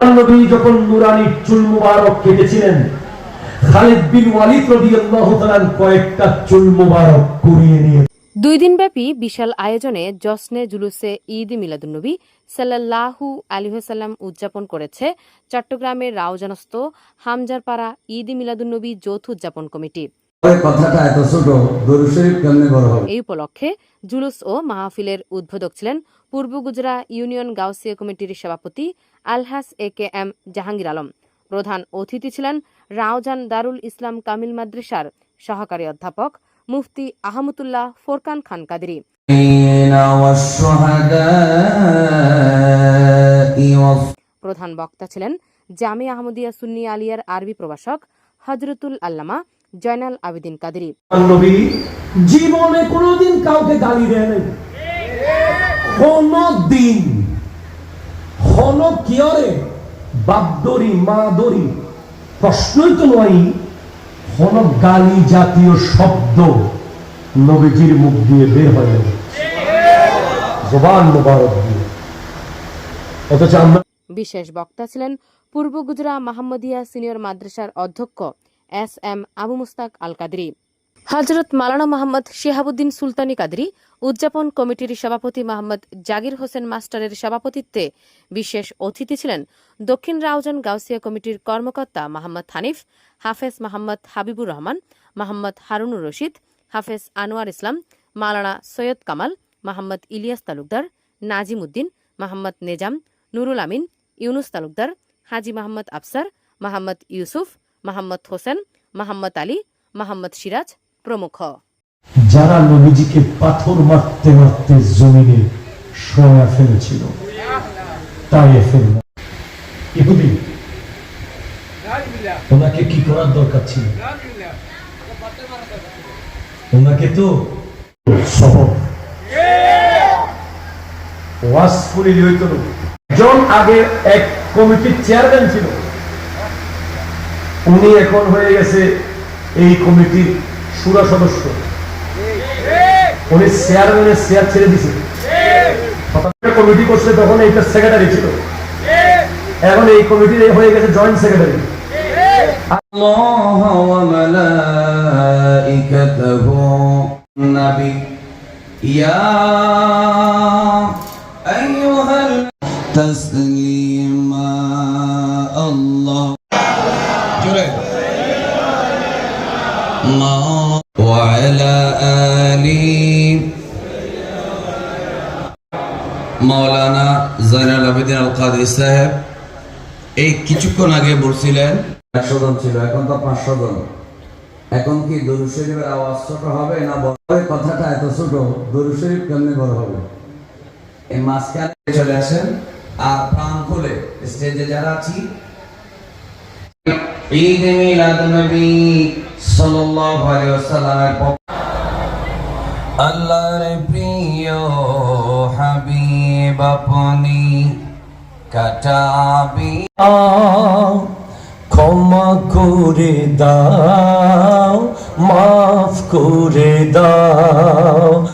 নবী যখন নুরানির চুল মুবারক কেটেছিলেন খালিদ বিন ওয়ালিদ রাদিয়াল্লাহু তাআলা কয়েকটা চুল মুবারক করিয়ে নিয়ে দুই দিনব্যাপী বিশাল আয়োজনে জশ্নে জুলুসে ঈদ মিলাদুন্নবী সাল্লাল্লাহু আলিহাসাল্লাম উদযাপন করেছে চট্টগ্রামের রাউজানস্থ হামজারপাড়া ঈদ মিলাদুন্নবী যৌথ উদযাপন কমিটি। এই উপলক্ষে জুলুস ও মাহফিলের উদ্বোধক ছিলেন পূর্ব গুজরা ইউনিয়ন গাউসিয়া কমিটির সভাপতি Alhaj A K M Jahangir Alam. প্রধান অতিথি ছিলেন রাওজান দারুল ইসলাম কামিল মাদ্রাসার সহকারী অধ্যাপক মুফতি আহমতুল্লাহ ফোরকান খান কাদেরি। প্রধান বক্তা ছিলেন জামি আহমদিয়া সুন্নি আলিয়ার আরবি প্রভাষক হজরতুল আল্লামা জয়নাল আবেদিন কাদেরি। জীবনে কোনোদিন কাউকে গালি দেয় নাই। কোনদিন হন কিয়রে বাপদরি মা দরি প্রশ্নই তো নয় হন গালি জাতীয় শব্দ নবীজির মুখ দিয়ে বের হয় জবান মোবারক দিয়ে। অথচ আমরা বিশেষ বক্তা ছিলেন পূর্ব গুজরা মাহমদিয়া সিনিয়র মাদ্রাসার অধ্যক্ষ এস এম আবু মুস্তাক আল কাদরি হজরত মালানা মোহাম্মদ শেহাবুদ্দিন সুলতানি কাদরি উদযাপন কমিটির সভাপতি মোহাম্মদ জাগির হোসেন মাস্টারের সভাপতিত্বে বিশেষ অতিথি ছিলেন দক্ষিণ রাউজান গাউসিয়া কমিটির কর্মকর্তা মোহাম্মদ হানিফ, হাফেজ মোহাম্মদ হাবিবুর রহমান, মোহাম্মদ হারুনুর রশিদ, হাফেজ আনোয়ার ইসলাম, মালানা সৈয়দ কামাল, মোহাম্মদ ইলিয়াস তালুকদার, নাজিম উদ্দিন, মোহাম্মদ নেজাম, নুরুল আমিন, ইউনুস তালুকদার, হাজি মোহাম্মদ আফসার, মোহাম্মদ ইউসুফ, মোহাম্মদ হোসেন, মোহাম্মদ আলী, মোহাম্মদ সিরাজ প্রমুখ। যারা নবীজিকে পাথর মারতে মারতে জমিনে শোয়া ফেলেছিল, তাই ফেলল। ইহুদি ওনাকে কি করার দরকার ছিল? ওনাকে তো জন আগে এক কমিটির চেয়ারম্যান ছিল। উনি এখন হয়ে গেছে এই কমিটির সুরা সদস্য। উনি চেয়ারম্যানের চেয়ার ছেড়ে দিছে কমিটি করছে তখন এইটা সেক্রেটারি ছিল এখন এই কমিটির হয়ে গেছে জয়েন্ট সেক্রেটারি الله وملائكته النبي يا أيها التسليما الله ما মাওলানা জয়নাল আবেদিন আল কাদের সাহেব এই কিছুক্ষণ আগে বলছিলেন একশো জন ছিল এখন তো পাঁচশো জন এখন কি দরু শরীফের আওয়াজ ছোট হবে না বড় কথাটা এত ছোট দরু শরীফ কেমনে বড় হবে? এই মাঝখানে চলে আসেন আর প্রাণ খুলে স্টেজে যারা আছি। ঈদ মিলাদ নবী সাল্লাল্লাহু আলাইহি ওয়াসাল্লামের পক্ষ আল্লাহর প্রিয় হাবিব। আপনি কাটাবি। ক্ষমা করে দাও মাফ করে দাও।